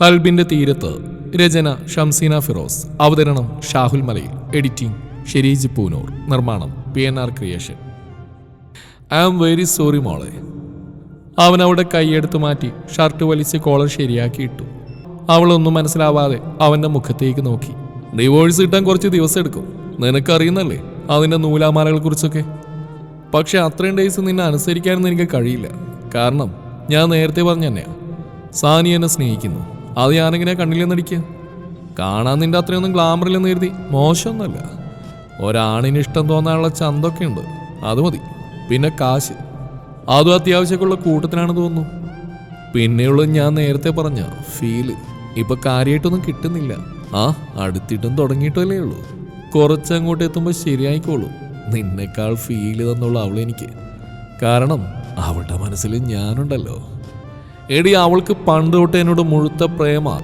കൽബിന്റെ തീരത്ത് രചന ഷംസീന ഫിറോസ് അവതരണം ഷാഹുൽ മലയിൽ എഡിറ്റിംഗ് ഷെരീജ് പൂനൂർ നിർമ്മാണം P N R creation. I am very sorry മോളെ. അവൻ അവളുടെ കൈയെടുത്ത് മാറ്റി ഷർട്ട് വലിച്ച് കോളർ ശരിയാക്കി ഇട്ടു. അവളൊന്നും മനസ്സിലാവാതെ അവന്റെ മുഖത്തേക്ക് നോക്കി. ഡിവോഴ്സ് കിട്ടാൻ കുറച്ച് ദിവസം എടുക്കും. നിനക്കറിയുന്നല്ലേ അതിന്റെ നൂലാമാലകളെ കുറിച്ചൊക്കെ? പക്ഷെ അത്രയും ഡേയ്സ് നിന്നെ അനുസരിക്കാനൊന്നും എനിക്ക് കഴിയില്ല. കാരണം ഞാൻ നേരത്തെ പറഞ്ഞു തന്നെയാണ് സാനി എന്നെ സ്നേഹിക്കുന്നു. അത് ഞാനെങ്ങനെ കണ്ണില്ലെന്നടിക്കുക കാണാൻ നിന്റെ അത്രയൊന്നും ഗ്ലാമറില്ലെന്ന് കരുതി. മോശമൊന്നുമല്ല. ഒരാണിന് ഇഷ്ടം തോന്നാനുള്ള ചന്തൊക്കെ ഉണ്ട്. അത് മതി. പിന്നെ കാശ്. അതും അത്യാവശ്യമൊക്കെയുള്ള കൂട്ടത്തിനാണ് തോന്നുന്നു. പിന്നെയുള്ളത് ഞാൻ നേരത്തെ പറഞ്ഞ ഫീൽ ഇപ്പൊ കാര്യമായിട്ടൊന്നും കിട്ടുന്നില്ല. ആ അടുത്തിട്ടും തുടങ്ങിയിട്ടല്ലേ ഉള്ളൂ. കുറച്ചങ്ങോട്ട് എത്തുമ്പോൾ ശരിയായിക്കോളൂ. നിന്നേക്കാൾ ഫീൽ തന്നുള്ള അവളെനിക്ക്. കാരണം അവളുടെ മനസ്സിൽ ഞാനുണ്ടല്ലോ. എടി അവൾക്ക് പണ്ട് തൊട്ട് എന്നോട് മുഴുത്ത പ്രേമ.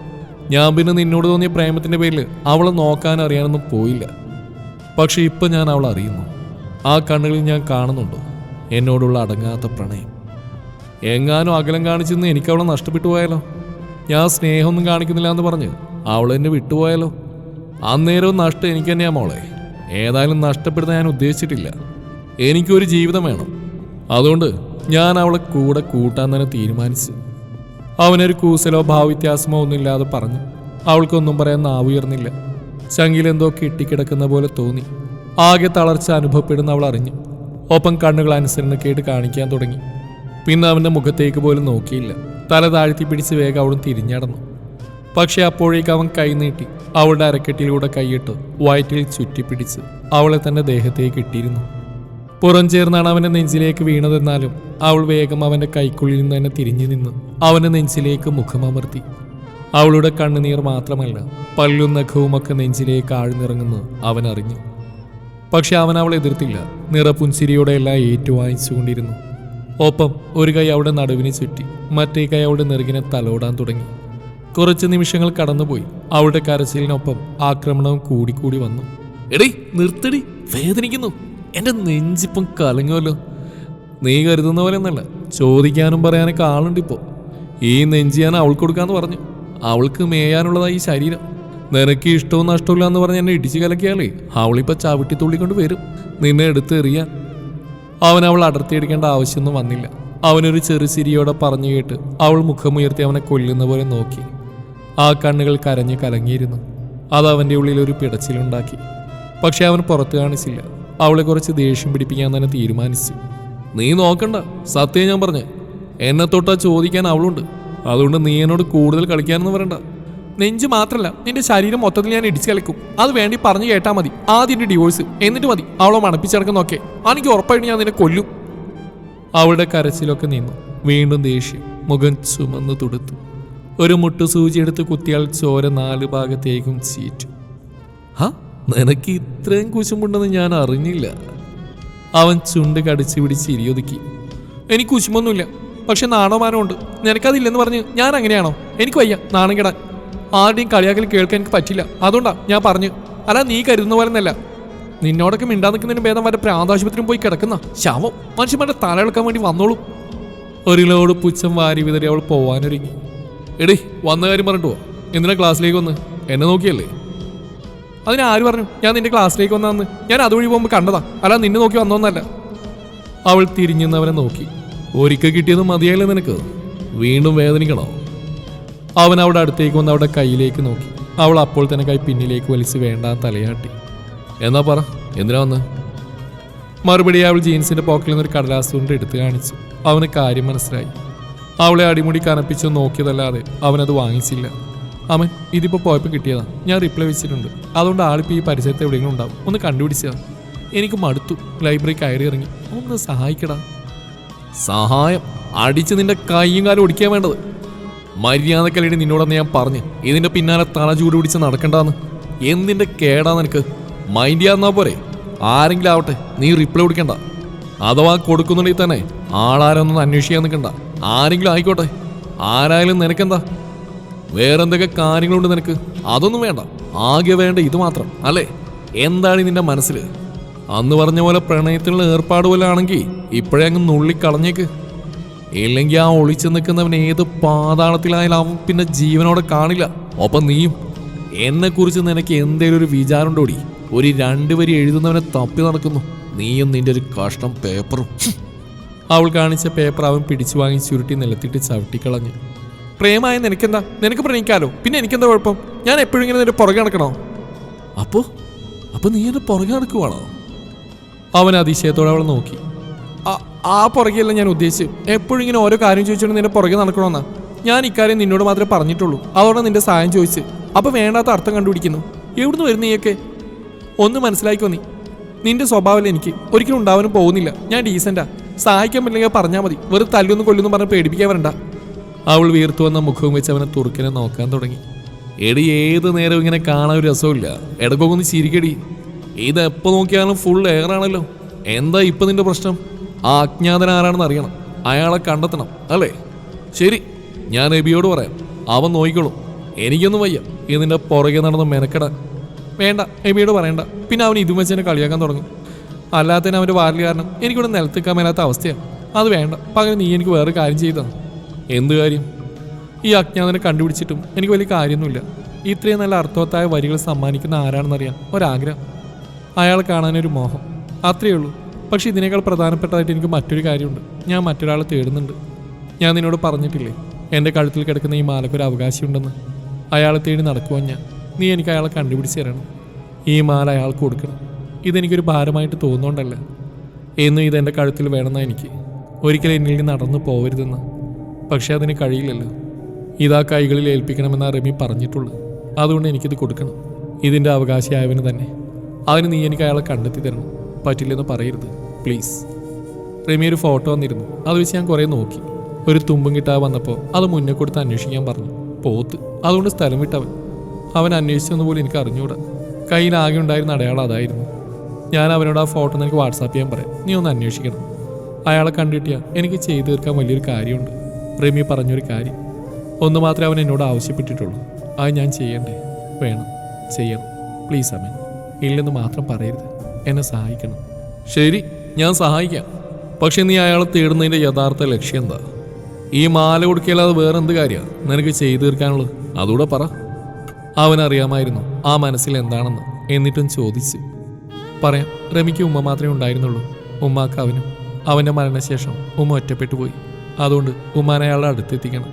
ഞാൻ പിന്നെ നിന്നോട് തോന്നിയ പ്രേമത്തിന്റെ പേരിൽ അവളെ നോക്കാൻ അറിയാനൊന്നും പോയില്ല. പക്ഷെ ഇപ്പൊ ഞാൻ അവളെ അറിയുന്നു. ആ കണ്ണുകളിൽ ഞാൻ കാണുന്നുണ്ട്. എന്നോടുള്ള അടങ്ങാത്ത പ്രണയം. എങ്ങാനും അകലം കാണിച്ചെന്ന് എനിക്ക് അവളെ നഷ്ടപ്പെട്ടു പോയാലോ? ഞാൻ സ്നേഹമൊന്നും കാണിക്കുന്നില്ല എന്ന് പറഞ്ഞ് അവളെന്നെ വിട്ടുപോയാലോ? അന്നേരവും നഷ്ടം എനിക്ക് തന്നെയാ മോളെ. ഏതായാലും നഷ്ടപ്പെടുത്താൻ ഞാൻ ഉദ്ദേശിച്ചിട്ടില്ല. എനിക്കൊരു ജീവിതം വേണം. അതുകൊണ്ട് ഞാൻ അവളെ കൂടെ കൂട്ടാൻ തന്നെ തീരുമാനിച്ചു. അവനൊരു കൂസലോ ഭാവവ്യത്യാസമോ ഒന്നുമില്ലാതെ പറഞ്ഞു അവൾക്കൊന്നും പറയാൻ നാവുയർന്നില്ല. ചങ്കിലെന്തോ കെട്ടിക്കിടക്കുന്ന പോലെ തോന്നി. ആകെ തളർച്ച അനുഭവപ്പെടുന്ന അവൾ അറിഞ്ഞു. ഒപ്പം കണ്ണുകൾ അനുസരണക്കേട്ട് കാണിക്കാൻ തുടങ്ങി. പിന്നെ അവന്റെ മുഖത്തേക്ക് പോലും നോക്കിയില്ല. തല താഴ്ത്തി പിടിച്ച് വേഗം അവളും തിരിഞ്ഞടന്നു. പക്ഷേ അപ്പോഴേക്ക് അവൻ കൈനീട്ടി അവളുടെ അരക്കെട്ടിലൂടെ കൈയിട്ട് വയറ്റിൽ ചുറ്റിപ്പിടിച്ച് അവളെ തന്റെ ദേഹത്തേക്ക് ഇട്ടിരുന്നു. പുറം ചേർന്നാണ് അവന്റെ നെഞ്ചിലേക്ക് വീണതെന്നാലും അവൾ വേഗം അവന്റെ കൈക്കുള്ളിൽ നിന്ന് തന്നെ തിരിഞ്ഞു നിന്ന്. അവന്റെ നെഞ്ചിലേക്ക് മുഖമമർത്തി അവളുടെ കണ്ണുനീർ മാത്രമല്ല പല്ലും നഖവുമൊക്കെ നെഞ്ചിലേക്ക് ആഴ്ന്നിറങ്ങുന്നു അവൻ അറിഞ്ഞു. പക്ഷെ അവൻ അവളെ എതിർത്തില്ല. നിറപുൻസിരിയോടെ എല്ലാം ഏറ്റുവാങ്ങിച്ചുകൊണ്ടിരുന്നു. ഒപ്പം ഒരു കൈ അവളുടെ നടുവിനെ ചുറ്റി മറ്റേ കൈ അവളുടെ നെറുകിനെ തലോടാൻ തുടങ്ങി. കുറച്ച് നിമിഷങ്ങൾ കടന്നുപോയി. അവളുടെ കരച്ചിലിനൊപ്പം ആക്രമണവും കൂടിക്കൂടി വന്നു. എടേ നിർത്തടി. വേദനിക്കുന്നു. എന്റെ നെഞ്ചിപ്പം കലങ്ങുമല്ലോ നീ കരുതുന്ന പോലെ ഒന്നല്ല ചോദിക്കാനും പറയാനൊക്കെ ആളുണ്ട് ഇപ്പോ. ഈ നെഞ്ചി ഞാൻ അവൾക്ക് കൊടുക്കാന്ന് പറഞ്ഞു. അവൾക്ക് മേയാനുള്ളതായി ഈ ശരീരം. നിനക്ക് ഇഷ്ടവും നഷ്ടമില്ല എന്ന് പറഞ്ഞ് എന്നെ ഇടിച്ചു കലക്കിയാലേ അവളിപ്പോ ചവിട്ടി തുള്ളിക്കൊണ്ട് വരും. നിന്നെ എടുത്ത് എറിയാൻ അവൻ അവൾ അടർത്തിയെടുക്കേണ്ട ആവശ്യമൊന്നും വന്നില്ല. അവനൊരു ചെറു ചിരിയോടെ പറഞ്ഞു കേട്ട് അവൾ മുഖമുയർത്തി അവനെ കൊല്ലുന്ന പോലെ നോക്കി. ആ കണ്ണുകൾ കരഞ്ഞ് കലങ്ങിയിരുന്നു. അത് അവന്റെ ഉള്ളിൽ ഒരു പിടച്ചിലുണ്ടാക്കി. പക്ഷെ അവൻ പുറത്തു കാണിച്ചില്ല. അവളെ കുറച്ച് ദേഷ്യം പിടിപ്പിക്കാൻ തന്നെ തീരുമാനിച്ചു. നീ നോക്കണ്ട. സത്യം ഞാൻ പറഞ്ഞു. എന്നെ തൊട്ടാ ചോദിക്കാൻ അവളുണ്ട്. അതുകൊണ്ട് നീ എന്നോട് കൂടുതൽ കളിക്കാനൊന്നും പറയണ്ട നെഞ്ച് മാത്രല്ല നിന്റെ ശരീരം മൊത്തത്തിൽ ഞാൻ ഇടിച്ചു കളിക്കും. അത് വേണ്ടി പറഞ്ഞു കേട്ടാ മതി. ആദ്യം ഡിവോഴ്സ് എന്നിട്ട് മതി. അവളെ മണപ്പിച്ചടക്കുന്നൊക്കെ എനിക്ക് ഉറപ്പായിട്ട് ഞാൻ നിന്നെ കൊല്ലും. അവളുടെ കരച്ചിലൊക്കെ നിന്നു. വീണ്ടും ദേഷ്യം മുഖം ചുമന്ന് തുടുത്തു. ഒരു മുട്ടു സൂചി എടുത്ത് കുത്തിയാൽ ചോര നാല് ഭാഗത്തേക്കും ചീറ്റു. ഹ? നിനക്ക് ഇത്രയും കുശുമുണ്ടെന്ന് ഞാൻ അറിഞ്ഞില്ല. അവൻ ചുണ്ട് കടിച്ചു പിടിച്ച് ഇരിയൊതുക്കി എനിക്ക് കുശുമൊന്നുമില്ല പക്ഷെ നാണോമാനമുണ്ട് നിനക്കതില്ലെന്ന് പറഞ്ഞ് ഞാൻ അങ്ങനെയാണോ? എനിക്ക് വയ്യ. നാണം കിടാൻ. ആരുടെയും കളിയാക്കൽ കേൾക്കാൻ എനിക്ക് പറ്റില്ല. അതുകൊണ്ടാ ഞാൻ പറഞ്ഞു. അല്ല നീ കരുതുന്ന പോലെ ഒന്നല്ല നിന്നോടൊക്കെ മിണ്ടാ നിൽക്കുന്നതിന് ഭേദം വരെ പ്രാന്താശുപത്രിയും പോയി കിടക്കുന്ന ശവം മനുഷ്യന്മാരുടെ തല ഇളക്കാൻ വേണ്ടി വന്നോളൂ. ഒരു ലോഡ് പുച്ഛം വാരി വിതറി അവൾ പോവാനൊരുങ്ങി. എടേ വന്ന കാര്യം പറഞ്ഞിട്ടോ എന്തിനാ ക്ലാസ്സിലേക്ക് വന്ന്? എന്നെ നോക്കിയല്ലേ? അതിന് ആര് പറഞ്ഞു? ഞാൻ നിന്റെ ക്ലാസ്സിലേക്ക് വന്നതെന്ന്. ഞാൻ അതുവഴി പോകുമ്പോൾ കണ്ടതാ. അല്ല നിന്നെ നോക്കി വന്നോന്നല്ല. അവൾ തിരിഞ്ഞെന്നവനെ നോക്കി. ഒരിക്കൽ കിട്ടിയത് മതിയായില്ല നിനക്ക്. വീണ്ടും വേദനിക്കണോ? അവൻ അവിടെ അടുത്തേക്ക് വന്ന് അവിടെ കയ്യിലേക്ക് നോക്കി. അവൾ അപ്പോൾ തന്നെ കൈ പിന്നിലേക്ക് വലിച്ച് വേണ്ട തലയാട്ടി. എന്നാ പറ എന്തിനാ വന്ന്? മറുപടി അവൾ ജീൻസിന്റെ പോക്കറ്റിൽ നിന്നൊരു കടലാസ് കൊണ്ട് എടുത്തു കാണിച്ചു. അവന് കാര്യം മനസ്സിലായി. അവളെ അടിമുടി കനപ്പിച്ച് നോക്കിയതല്ലാതെ അവനത് വാങ്ങിച്ചില്ല. അവൻ ഇതിപ്പോ പോയപ്പോൾ കിട്ടിയതാ. ഞാൻ റിപ്ലൈ വെച്ചിട്ടുണ്ട്. അതുകൊണ്ട് ആളിപ്പോ ഈ പരിസരത്ത് എവിടെയെങ്കിലും ഉണ്ടാവും. ഒന്ന് കണ്ടുപിടിച്ചതാ. എനിക്ക് മടുത്തു. ലൈബ്രറി കയറി ഇറങ്ങി. ഒന്ന് സഹായിക്കടാ. സഹായം? അടിച്ച് നിന്റെ കൈയും കാലും ഒടിക്കാൻ വേണ്ടത്. മര്യാദക്കല്ലേടി നിന്നോടെന്ന് ഞാൻ പറഞ്ഞു. ഇതിന്റെ പിന്നാലെ തല ചൂട് പിടിച്ച് നടക്കണ്ടാന്ന്. എന്തിന്റെ കേടാ നിനക്ക്? മൈൻഡ് ചെയ്യാന്നാ പോരെ. ആരെങ്കിലും ആവട്ടെ. നീ റിപ്ലൈ കൊടുക്കണ്ട. അഥവാ കൊടുക്കുന്നുണ്ടെങ്കിൽ തന്നെ ആളാരൊന്നും അന്വേഷിക്കാൻ നിൽക്കണ്ട. ആരെങ്കിലും ആയിക്കോട്ടെ. ആരായാലും നിനക്കെന്താ? വേറെന്തൊക്കെ കാര്യങ്ങളുണ്ട് നിനക്ക്? അതൊന്നും വേണ്ട. ആകെ വേണ്ട ഇത് മാത്രം അല്ലേ? എന്താണ് നിന്റെ മനസ്സിൽ? അന്ന് പറഞ്ഞ പോലെ പ്രണയത്തിനുള്ള ഏർപ്പാട് പോലെ ആണെങ്കിൽ ഇപ്പോഴേ അങ്ങ് നുള്ളിക്കളഞ്ഞേക്ക്. ഇല്ലെങ്കിൽ ആ ഒളിച്ചു നിൽക്കുന്നവൻ ഏത് പാതാളത്തിലായാലും അവൻ പിന്നെ ജീവനോടെ കാണില്ല. ഒപ്പം നീയും. എന്നെക്കുറിച്ച് നിനക്ക് എന്തേലും ഒരു വിചാരമുണ്ടോടി? ഒരു രണ്ടുപേരി എഴുതുന്നവനെ തപ്പി നടക്കുന്നു. നീയും നിന്റെ ഒരു കഷ്ടം പേപ്പറും അവൾ കാണിച്ച പേപ്പർ അവൻ പിടിച്ചു വാങ്ങി ചുരുട്ടി നിലത്തിട്ട് ചവിട്ടിക്കളഞ്ഞു. പ്രേമായ നിനക്കെന്താ? നിനക്ക് പ്രണയിക്കാലോ? പിന്നെ എനിക്കെന്താ കുഴപ്പം? ഞാൻ എപ്പോഴും ഇങ്ങനെ നിന്റെ പുറകെ നടക്കണോ? അപ്പോ? അപ്പൊ നീ എന്റെ പുറകെ നടക്കുവാണോ? അവൻ അതിശയത്തോടെ അവളെ നോക്കി. "ആ- പുറകെയല്ല ഞാൻ ഉദ്ദേശിച്ചു എപ്പോഴും ഇങ്ങനെ ഓരോ കാര്യം ചോദിച്ചോണ്ട് നിന്റെ പുറകെ നടക്കണമെന്നാ ഞാൻ ഇക്കാര്യം നിന്നോട് മാത്രമേ പറഞ്ഞിട്ടുള്ളൂ. അതോടെ നിന്റെ സഹായം ചോദിച്ച് അപ്പൊ വേണ്ടാത്ത അർത്ഥം കണ്ടുപിടിക്കുന്നു. എവിടുന്ന് വരുന്ന നീയൊക്കെ? ഒന്ന് മനസ്സിലാക്കി നീ? നിന്റെ സ്വഭാവം എനിക്ക്. ഒരിക്കലും ഉണ്ടാവാനും പോകുന്നില്ല. ഞാൻ ഡീസന്റാ സഹായിക്കാൻ പറ്റില്ലെങ്കിൽ പറഞ്ഞാൽ മതി. വെറുതെ തല്ലൊന്നും കൊല്ലൊന്നും പറഞ്ഞ് പേടിപ്പിക്കാൻ വരണ്ട. അവൾ വീർത്തു വന്ന മുഖവും വെച്ച് അവനെ തുറക്കിനെ നോക്കാൻ തുടങ്ങി. എടി ഏത് നേരം ഇങ്ങനെ കാണാൻ ഒരു രസമില്ല ഇടക്കൊക്കെ ചിരിക്കടി. ഇത് എപ്പോൾ നോക്കിയാലും ഫുൾ എയറാണല്ലോ എന്താ ഇപ്പം നിന്റെ പ്രശ്നം? ആ അജ്ഞാതൻ ആരാണെന്ന് അറിയണം. അയാളെ കണ്ടെത്തണം അല്ലേ? ശരി ഞാൻ എബിയോട് പറയാം. അവൻ നോക്കിക്കോളും എനിക്കൊന്നും വയ്യ. ഇതിന്റെ പുറകെ നടന്ന് മെനക്കെടാൻ. വേണ്ട എബിയോട് പറയണ്ട. പിന്നെ അവൻ ഇതും വെച്ച് തന്നെ കളിയാക്കാൻ തുടങ്ങും. അല്ലാത്തതിന് അവന്റെ വാരൽ കാരണം എനിക്കിവിടെ നിലത്തിക്കാൻ മേലാത്ത അവസ്ഥയാണ്. അത് വേണ്ട. പകരം നീ എനിക്ക് വേറെ കാര്യം ചെയ്തതാണ് എന്ത് കാര്യം? ഈ അജ്ഞാതനെ കണ്ടുപിടിച്ചിട്ടും എനിക്ക് വലിയ കാര്യമൊന്നുമില്ല. ഇത്രയും നല്ല അർത്ഥവത്തായ വരികൾ സമ്മാനിക്കുന്ന ആരാണെന്നറിയാൻ ഒരാഗ്രഹം. അയാളെ കാണാനൊരു മോഹം. അത്രയേ ഉള്ളൂ. പക്ഷേ ഇതിനേക്കാൾ പ്രധാനപ്പെട്ടതായിട്ട് എനിക്ക് മറ്റൊരു കാര്യമുണ്ട്. ഞാൻ മറ്റൊരാളെ തേടുന്നുണ്ട്. ഞാൻ നിന്നോട് പറഞ്ഞിട്ടില്ലേ എന്റെ കഴുത്തിൽ കിടക്കുന്ന ഈ മാലക്കൊരു അവകാശമുണ്ടെന്ന്. അയാളെ തേടി നടക്കുവാൻ ഞാൻ. നീ എനിക്ക് അയാളെ കണ്ടുപിടിച്ച് തരണം. ഈ മാല അയാൾക്ക് കൊടുക്കണം. ഇതെനിക്കൊരു ഭാരമായിട്ട് തോന്നുന്നുണ്ടല്ല. എന്നും ഇതെന്റെ കഴുത്തിൽ വേണമെന്നാ എനിക്ക്. ഒരിക്കലും എന്നിൽ നടന്നു പോവരുതെന്ന്. പക്ഷെ അതിന് കഴിയില്ലല്ലോ. ഇതാ കൈകളിൽ ഏൽപ്പിക്കണമെന്ന് റമി പറഞ്ഞിട്ടുള്ളൂ അതുകൊണ്ട് എനിക്കിത് കൊടുക്കണം. ഇതിന്റെ അവകാശിയായവന് തന്നെ. അതിന് നീ എനിക്ക് അയാളെ കണ്ടെത്തി തരണം. പറ്റില്ലെന്ന് പറയരുത്. പ്ലീസ്. റമി ഒരു ഫോട്ടോ വന്നിരുന്നു അത് വെച്ച് ഞാൻ കുറേ നോക്കി. ഒരു തുമ്പും കിട്ടാതെ വന്നപ്പോൾ അത് മുന്നേ കൊടുത്ത് അന്വേഷിക്കാൻ പറഞ്ഞു. പോത്ത്. അതുകൊണ്ട് സ്ഥലം വിട്ടവൻ. അവൻ അന്വേഷിച്ചെന്ന് പോലും എനിക്ക് അറിഞ്ഞുകൂടാ കയ്യിൽ ആകെ ഉണ്ടായിരുന്ന അടയാളം അതായിരുന്നു. ഞാൻ അവനോട് ആ ഫോട്ടോ നിനക്ക് വാട്സാപ്പ് ചെയ്യാൻ പറയാം. നീ ഒന്ന് അന്വേഷിക്കണം. അയാളെ കണ്ടിട്ടിയാ എനിക്ക് ചെയ്തു തീർക്കാൻ വലിയൊരു കാര്യമുണ്ട്. റമി പറഞ്ഞൊരു കാര്യം. ഒന്ന് മാത്രമേ അവൻ എന്നോട് ആവശ്യപ്പെട്ടിട്ടുള്ളൂ. അത് ഞാൻ ചെയ്യണ്ടേ? വേണം. ചെയ്യണം. പ്ലീസ് അമൻ. ഇല്ലെന്ന് മാത്രം പറയരുത്. എന്നെ സഹായിക്കണം. ശരി ഞാൻ സഹായിക്കാം. പക്ഷെ നീ അയാളെ തേടുന്നതിന്റെ യഥാർത്ഥ ലക്ഷ്യം എന്താ? ഈ മാല കൊടുക്കല്ലാതെ വേറെന്ത് കാര്യമാണ് നിനക്ക് ചെയ്തു തീർക്കാനുള്ളത്? അതുകൂടെ പറ. അവനറിയാമായിരുന്നു ആ മനസ്സിൽ എന്താണെന്ന്. എന്നിട്ടും ചോദിച്ചു. പറയാം റമിക്ക് ഉമ്മ മാത്രമേ ഉണ്ടായിരുന്നുള്ളൂ. ഉമ്മാക്ക് അവനും അവന്റെ മരണശേഷം ഉമ്മ ഒറ്റപ്പെട്ടു പോയി. അതുകൊണ്ട് ഉമ്മാനെ അയാളുടെ അടുത്തെത്തിക്കണം.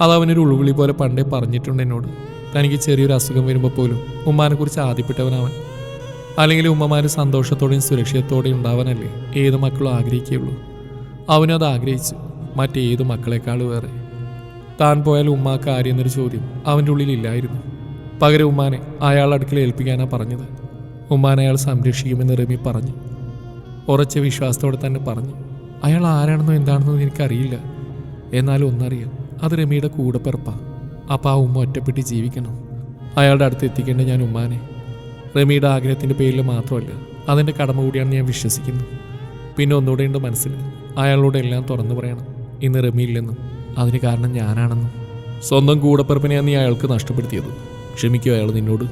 അത് അവനൊരു ഉൾവിളി പോലെ പണ്ടേ പറഞ്ഞിട്ടുണ്ട് എന്നോട്. തനിക്ക് ചെറിയൊരു അസുഖം വരുമ്പോൾ പോലും ഉമ്മാനെക്കുറിച്ച് ആദ്യപ്പെട്ടവനവൻ അല്ലെങ്കിൽ ഉമ്മമാർ സന്തോഷത്തോടെയും സുരക്ഷിതത്തോടെയും ഉണ്ടാവാനല്ലേ ഏത് മക്കളും ആഗ്രഹിക്കുകയുള്ളൂ. അവനും അത് ആഗ്രഹിച്ചു മറ്റേത് മക്കളെക്കാൾ വേറെ. താൻ പോയാൽ ഉമ്മാക്ക് ആരെന്നൊരു ചോദ്യം അവന്റെ ഉള്ളിലില്ലായിരുന്നു പകരം ഉമ്മാനെ അയാളുടെ അടുക്കൽ ഏൽപ്പിക്കാനാണ് പറഞ്ഞത്. ഉമ്മാനെ അയാൾ സംരക്ഷിക്കുമെന്ന് റമി പറഞ്ഞു. ഉറച്ച വിശ്വാസത്തോടെ തന്നെ പറഞ്ഞു. അയാൾ ആരാണെന്നോ എന്താണെന്നോ എനിക്കറിയില്ല. എന്നാലും ഒന്നറിയാം അത് രമിയുടെ കൂടെപ്പിറപ്പാ അപ്പം ആ ഉമ്മ ഒറ്റപ്പെട്ട് ജീവിക്കണം. അയാളുടെ അടുത്ത് എത്തിക്കേണ്ട ഞാൻ ഉമ്മാനെ. റമിയുടെ ആഗ്രഹത്തിന്റെ പേരിൽ മാത്രമല്ല അതിന്റെ കടമ കൂടിയാണ് ഞാൻ വിശ്വസിക്കുന്നത് പിന്നെ ഒന്നുകൂടെ ഉണ്ട് മനസ്സിൽ. അയാളോട് എല്ലാം തുറന്നു പറയണം. ഇന്ന് റമി അതിന് കാരണം ഞാനാണെന്നും. സ്വന്തം കൂടപ്പിറപ്പിനെയാണ് നീ അയാൾക്ക് നഷ്ടപ്പെടുത്തിയത്. ക്ഷമിക്കോ അയാൾ നിന്നോട്.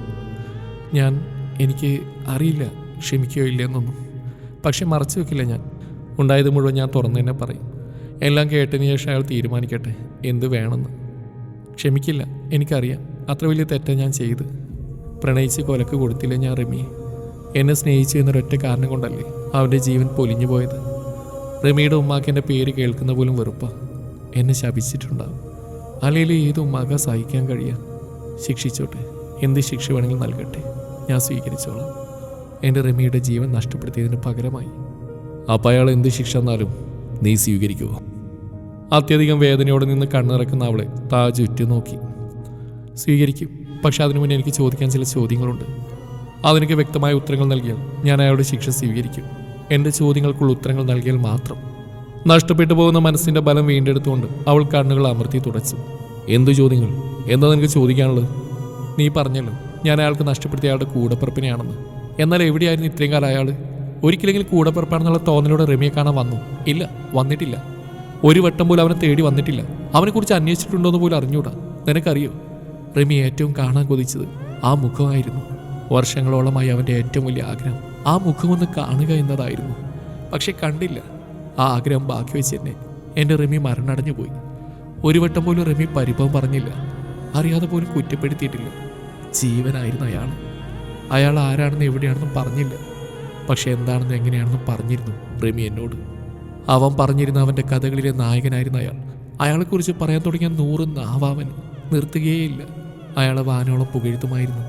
ഞാൻ എനിക്ക് അറിയില്ല ക്ഷമിക്കുകയോ ഇല്ലെന്നൊന്നും. പക്ഷെ മറച്ചു വെക്കില്ല ഞാൻ. ഉണ്ടായത് മുഴുവൻ ഞാൻ തുറന്നു തന്നെ പറയും. എല്ലാം കേട്ടതിന് ശേഷം അയാൾ തീരുമാനിക്കട്ടെ എന്ത് വേണമെന്ന്. ക്ഷമിക്കില്ല എനിക്കറിയാം അത്ര വലിയ തെറ്റാണ് ഞാൻ ചെയ്ത്. പ്രണയിച്ച് കൊലക്ക് കൊടുത്തില്ല ഞാൻ റമി. എന്നെ സ്നേഹിച്ചു എന്നൊരൊറ്റ കാരണം കൊണ്ടല്ലേ അവന്റെ ജീവൻ പൊലിഞ്ഞു പോയത്. റമിയുടെ ഉമ്മാക്ക് എന്റെ പേര് കേൾക്കുന്ന പോലും വെറുപ്പാ. എന്നെ ശപിച്ചിട്ടുണ്ടാവും. അല്ലെങ്കിൽ ഏത് ഉമ്മാക്ക സഹിക്കാൻ കഴിയാം. ശിക്ഷിച്ചോട്ടെ എന്ത് ശിക്ഷ വേണമെങ്കിലും നൽകട്ടെ. ഞാൻ സ്വീകരിച്ചോളാം. എന്റെ റമിയുടെ ജീവൻ നഷ്ടപ്പെടുത്തിയതിന് പകരമായി. അപ്പം അയാൾ എന്ത് ശിക്ഷ എന്നാലും നീ സ്വീകരിക്കുമോ അത്യധികം വേദനയോടെ നിന്ന് കണ്ണിറക്കുന്ന അവളെ താജ് ഉറ്റുനോക്കി. സ്വീകരിക്കും പക്ഷെ അതിനു മുന്നേ എനിക്ക് ചോദിക്കാൻ ചില ചോദ്യങ്ങളുണ്ട്. അതിനൊക്കെ വ്യക്തമായ ഉത്തരങ്ങൾ നൽകിയാൽ ഞാൻ അയാളുടെ ശിക്ഷ സ്വീകരിക്കും. എന്റെ ചോദ്യങ്ങൾക്കുള്ള ഉത്തരങ്ങൾ നൽകിയാൽ മാത്രം. നഷ്ടപ്പെട്ടു പോകുന്ന മനസ്സിന്റെ ബലം വീണ്ടെടുത്തുകൊണ്ട് അവൾ കണ്ണുകൾ അമർത്തി തുടച്ചു. എന്തു ചോദ്യങ്ങൾ? എന്താ നിനക്ക് ചോദിക്കാനുള്ളത്? നീ പറഞ്ഞല്ലോ ഞാൻ അയാൾക്ക് നഷ്ടപ്പെടുത്തിയ അയാളുടെ കൂടപ്പിറപ്പിനെയാണെന്ന്. എന്നാൽ എവിടെയായിരുന്നു ഇത്രയും കാലം അയാൾ? ഒരിക്കലെങ്കിലും കൂടപ്പിറപ്പാണെന്നുള്ള തോന്നലോടെ റമിയെ കാണാൻ വന്നു. ഇല്ല വന്നിട്ടില്ല. ഒരു വട്ടം പോലും അവനെ തേടി വന്നിട്ടില്ല. അവനെക്കുറിച്ച് അന്വേഷിച്ചിട്ടുണ്ടോ എന്ന് പോലും അറിഞ്ഞൂടാ. നിനക്കറിയോ? റമി ഏറ്റവും കാണാൻ കൊതിച്ചത് ആ മുഖമായിരുന്നു. വർഷങ്ങളോളമായി അവന്റെ ഏറ്റവും വലിയ ആഗ്രഹം ആ മുഖമൊന്ന് കാണുക എന്നതായിരുന്നു. പക്ഷെ കണ്ടില്ല. ആ ആഗ്രഹം ബാക്കി വെച്ച് തന്നെ എന്റെ റമി മരണടഞ്ഞു പോയി. ഒരു വട്ടം പോലും റമി പരിഭവം പറഞ്ഞില്ല. അറിയാതെ പോലും കുറ്റപ്പെടുത്തിയിട്ടില്ല. ജീവനായിരുന്നു അയാൾ. അയാൾ ആരാണെന്ന് എവിടെയാണെന്നും പറഞ്ഞില്ല. പക്ഷെ എന്താണെന്ന് എങ്ങനെയാണെന്നും പറഞ്ഞിരുന്നു റെമി എന്നോട്. അവൻ പറഞ്ഞിരുന്ന അവന്റെ കഥകളിലെ നായകനായിരുന്ന അയാൾ. അയാളെക്കുറിച്ച് പറയാൻ തുടങ്ങിയ നൂറ് നാവാവൻ നിർത്തുകയേയില്ല. അയാളെ വാനോളം പുകഴ്ത്തുമായിരുന്നു.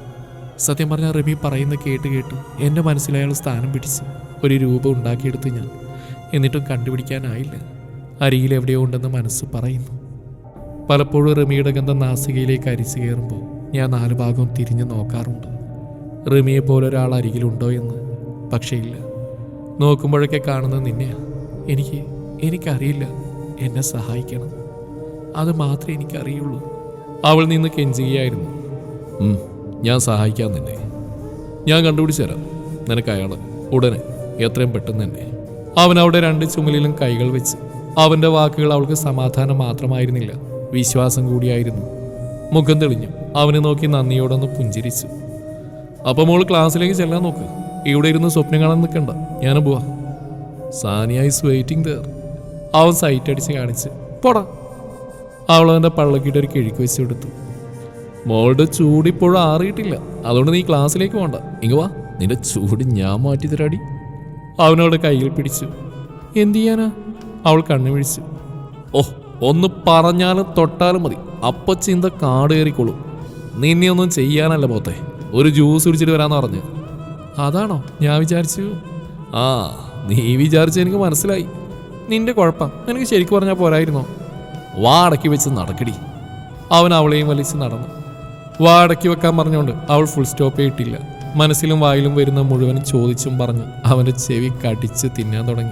സത്യം പറഞ്ഞാൽ റെമി പറയുന്ന കേട്ട് കേട്ട് എന്റെ മനസ്സിൽ അയാൾ സ്ഥാനം പിടിച്ച് ഒരു രൂപം ഉണ്ടാക്കിയെടുത്ത് ഞാൻ. എന്നിട്ടും കണ്ടുപിടിക്കാനായില്ല. അരിയിൽ എവിടെയോ ഉണ്ടെന്ന് മനസ്സ് പറയുന്നു. പലപ്പോഴും റമിയുടെ ഗന്ധം നാസികയിലേക്ക് അരിച്ചു കയറുമ്പോൾ ഞാൻ നാല് ഭാഗവും തിരിഞ്ഞു നോക്കാറുണ്ട്. റമിയെ പോലെ ഒരാൾ അരികിലുണ്ടോ എന്ന് പക്ഷേ ഇല്ല നോക്കുമ്പോഴൊക്കെ കാണുന്നത് നിന്നെയാ എനിക്ക് എനിക്കറിയില്ല. എന്നെ സഹായിക്കണം. അത് മാത്രമേ എനിക്കറിയുള്ളൂ. അവൾ നിന്ന് കെഞ്ചുകയായിരുന്നു. ഞാൻ സഹായിക്കാം നിന്നെ. ഞാൻ കണ്ടുപിടിച്ചു തരാം. നിനക്ക് അയാൾ ഉടനെ എത്രയും പെട്ടെന്ന് തന്നെ. അവൻ അവിടെ രണ്ട് ചുമലിലും കൈകൾ വെച്ച് അവന്റെ വാക്കുകൾ അവൾക്ക് സമാധാനം മാത്രമായിരുന്നില്ല. വിശ്വാസം കൂടിയായിരുന്നു. മുഖം തെളിഞ്ഞു. അവനെ നോക്കി നന്ദിയോടൊന്ന് പുഞ്ചിരിച്ചു. അപ്പോൾ മോൾ ക്ലാസ്സിലേക്ക് ചെല്ലാൻ നോക്ക്. ഇവിടെ ഇരുന്ന് സ്വപ്നം കാണാൻ നിൽക്കണ്ട. ഞാൻ പോവാ. സാനിയ ഇസ് വെയിറ്റിംഗ് ദർ അവൻ സൈറ്റ് അടിച്ച് കാണിച്ച് പോടാ. അവൾ അവന്റെ പള്ളക്കിട്ട് ഒരു കിഴിക്ക് വെച്ച് കൊടുത്തു മോളുടെ ചൂട് ഇപ്പോഴും ആറിയിട്ടില്ല. അതുകൊണ്ട് നീ ക്ലാസ്സിലേക്ക് പോണ്ട. ഇങ്ങ വാ. നിന്റെ ചൂട് ഞാൻ മാറ്റി തരാടി. അവനോട് കയ്യിൽ പിടിച്ചു. എന്തു ചെയ്യാനാ? അവൾ കണ്ണു പിടിച്ചു ഓ ഒന്ന് പറഞ്ഞാലും തൊട്ടാലും മതി. അപ്പൊ ചിന്ത കാട് കയറിക്കോളും. നിന്നെ ഒന്നും ചെയ്യാനല്ല പോത്തെ. ഒരു ജ്യൂസ് കുടിച്ചിട്ട് വരാമെന്ന് പറഞ്ഞു. അതാണോ? ഞാൻ വിചാരിച്ചു. ആ നീ വിചാരിച്ച എനിക്ക് മനസ്സിലായി. നിന്റെ കുഴപ്പം. എനിക്ക് ശരിക്കും പറഞ്ഞാൽ പോരായിരുന്നോ? വാടക്കി വെച്ച് നടക്കടി. അവൻ അവളെയും വലിച്ച് നടന്നു. വാടക്കി വെക്കാൻ പറഞ്ഞുകൊണ്ട് അവൾ ഫുൾ സ്റ്റോപ്പ് ഇട്ടില്ല മനസ്സിലും വായിലും വരുന്ന മുഴുവൻ ചോദിച്ചും പറഞ്ഞു അവന്റെ ചെവി കടിച്ച് തിന്നാൻ തുടങ്ങി.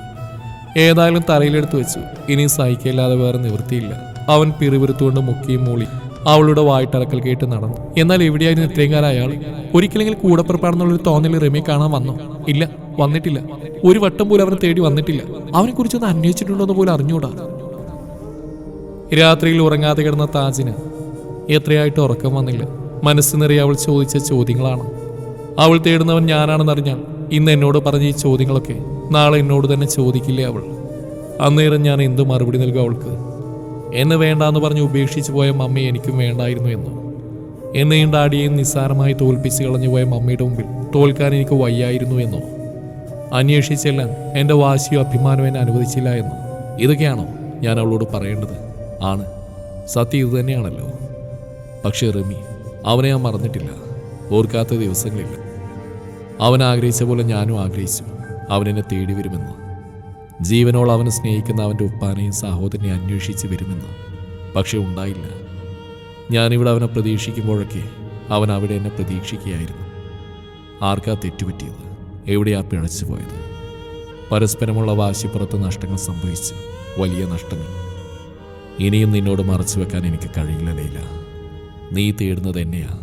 ഏതായാലും തലയിലെടുത്ത് വെച്ചു. ഇനി സഹിക്കില്ലാതെ വേറെ നിവൃത്തിയില്ല. അവൻ പിറുപിറുത്തുകൊണ്ട് മുക്കിയും മൂളി അവളുടെ വായിട്ടടക്കൽ കേട്ട് നടന്നു. എന്നാൽ എവിടെയായിരുന്നു ഇത്രയും കാലം അയാൾ ഒരിക്കലെങ്കിലും കൂടപ്പുറപ്പാണെന്നുള്ളൊരു തോന്നൽ റിമി കാണാൻ വന്നു? ഇല്ല വന്നിട്ടില്ല. ഒരു വട്ടം പോലും അവനെ തേടി വന്നിട്ടില്ല. അവനെ കുറിച്ചൊന്ന് അന്വേഷിച്ചിട്ടുണ്ടോ എന്ന് പോലും അറിഞ്ഞൂടാ. രാത്രിയിൽ ഉറങ്ങാതെ കിടന്ന താജിന് എത്രയായിട്ട് ഉറക്കം വന്നില്ല. മനസ്സ് നിറയെ അവൾ ചോദിച്ച ചോദ്യങ്ങളാണ്. അവൾ തേടുന്നവൻ ഞാനാണെന്നറിഞ്ഞാൽ ഇന്ന് എന്നോട് പറഞ്ഞ ഈ ചോദ്യങ്ങളൊക്കെ നാളെ എന്നോട് തന്നെ ചോദിക്കില്ലേ അവൾ? അന്നേരം ഞാൻ എന്ത് മറുപടി നൽകും അവൾക്ക്? എന്നെ വേണ്ടാന്ന് പറഞ്ഞ് ഉപേക്ഷിച്ചു പോയ മമ്മി എനിക്കും വേണ്ടായിരുന്നു എന്ന്. എന്നെയും ഡാഡിയെയും നിസ്സാരമായി തോൽപ്പിച്ച് കളഞ്ഞു പോയ മമ്മിയുടെ മുമ്പിൽ തോൽക്കാൻ എനിക്ക് വയ്യായിരുന്നു എന്നോ. അന്വേഷിച്ചെല്ലാം എന്റെ വാശിയോ അഭിമാനം എന്നെ അനുവദിച്ചില്ല എന്നോ. ഇതൊക്കെയാണോ ഞാൻ അവളോട് പറയേണ്ടത്? ആണ്. സത്യം ഇത് തന്നെയാണല്ലോ. പക്ഷേ റമി അവനെ ഞാൻ മറന്നിട്ടില്ല. ഓർക്കാത്ത ദിവസങ്ങളില്ല. അവൻ ആഗ്രഹിച്ച പോലെ ഞാനും ആഗ്രഹിച്ചു. അവനെന്നെ തേടി വരുമെന്ന്. ജീവനോളം അവനെ സ്നേഹിക്കുന്ന അവന്റെ ഉപ്പാനെയും സഹോദരനെയും അന്വേഷിച്ച് വരുമെന്ന്. പക്ഷേ ഉണ്ടായില്ല. ഞാനിവിടെ അവനെ പ്രതീക്ഷിക്കുമ്പോഴൊക്കെ അവൻ അവിടെ എന്നെ പ്രതീക്ഷിക്കുകയായിരുന്നു. ആർക്കാ തെറ്റുപറ്റിയത്? എവിടെയാ പിഴച്ചു പോയത്? പരസ്പരമുള്ള വാശിപ്പുറത്ത് നഷ്ടങ്ങൾ സംഭവിച്ച് വലിയ നഷ്ടങ്ങൾ. ഇനിയും നിന്നോട് മറച്ചു വെക്കാൻ എനിക്ക് കഴിയില്ല ലൈല. നീ തേടുന്നത് എന്നെയാ.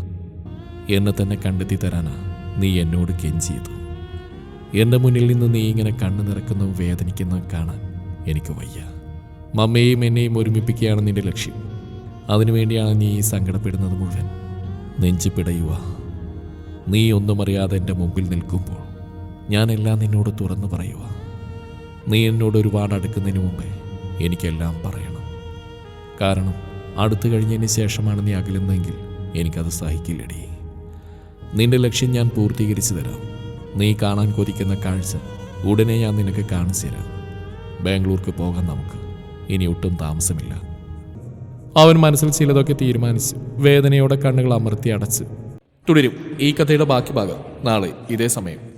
എന്നെ തന്നെ കണ്ടെത്തി തരാനാ നീ എന്നോട് കെഞ്ചിയത്. എന്റെ മുന്നിൽ നിന്ന് നീ ഇങ്ങനെ കണ്ണു നിറക്കുന്നതും വേദനിക്കുന്നതും കാണാൻ എനിക്ക് വയ്യ. മമ്മയെയും എന്നെയും ഒരുമിപ്പിക്കുകയാണ് നിന്റെ ലക്ഷ്യം. അതിനുവേണ്ടിയാണ് നീ സങ്കടപ്പെടുന്നത് മുഴുവൻ. നെഞ്ചു പിടയുക. നീ ഒന്നും അറിയാതെ എന്റെ മുമ്പിൽ നിൽക്കുമ്പോൾ ഞാനെല്ലാം നിന്നോട് തുറന്നു പറയുക. നീ എന്നോട് ഒരുപാട് അടുക്കുന്നതിന് മുമ്പേ എനിക്കെല്ലാം പറയണം. കാരണം അടുത്തു കഴിഞ്ഞതിന് ശേഷമാണ് നീ അകലുന്നതെങ്കിൽ എനിക്കത് സഹിക്കില്ലടി. നിന്റെ ലക്ഷ്യം ഞാൻ പൂർത്തീകരിച്ചു തരാം. നീ കാണാൻ കൊതിക്കുന്ന കാഴ്ച ഉടനെ ഞാൻ നിനക്ക് കാണിച്ചു തരാം. ബാംഗ്ലൂർക്ക് പോകാൻ നമുക്ക് ഇനി ഒട്ടും താമസമില്ല. അവൻ മനസ്സിൽ ചിലതൊക്കെ തീരുമാനിച്ച് വേദനയോടെ കണ്ണുകൾ അമർത്തി അടച്ച് തുടരും ഈ കഥയുടെ ബാക്കി ഭാഗം നാളെ ഇതേ സമയം.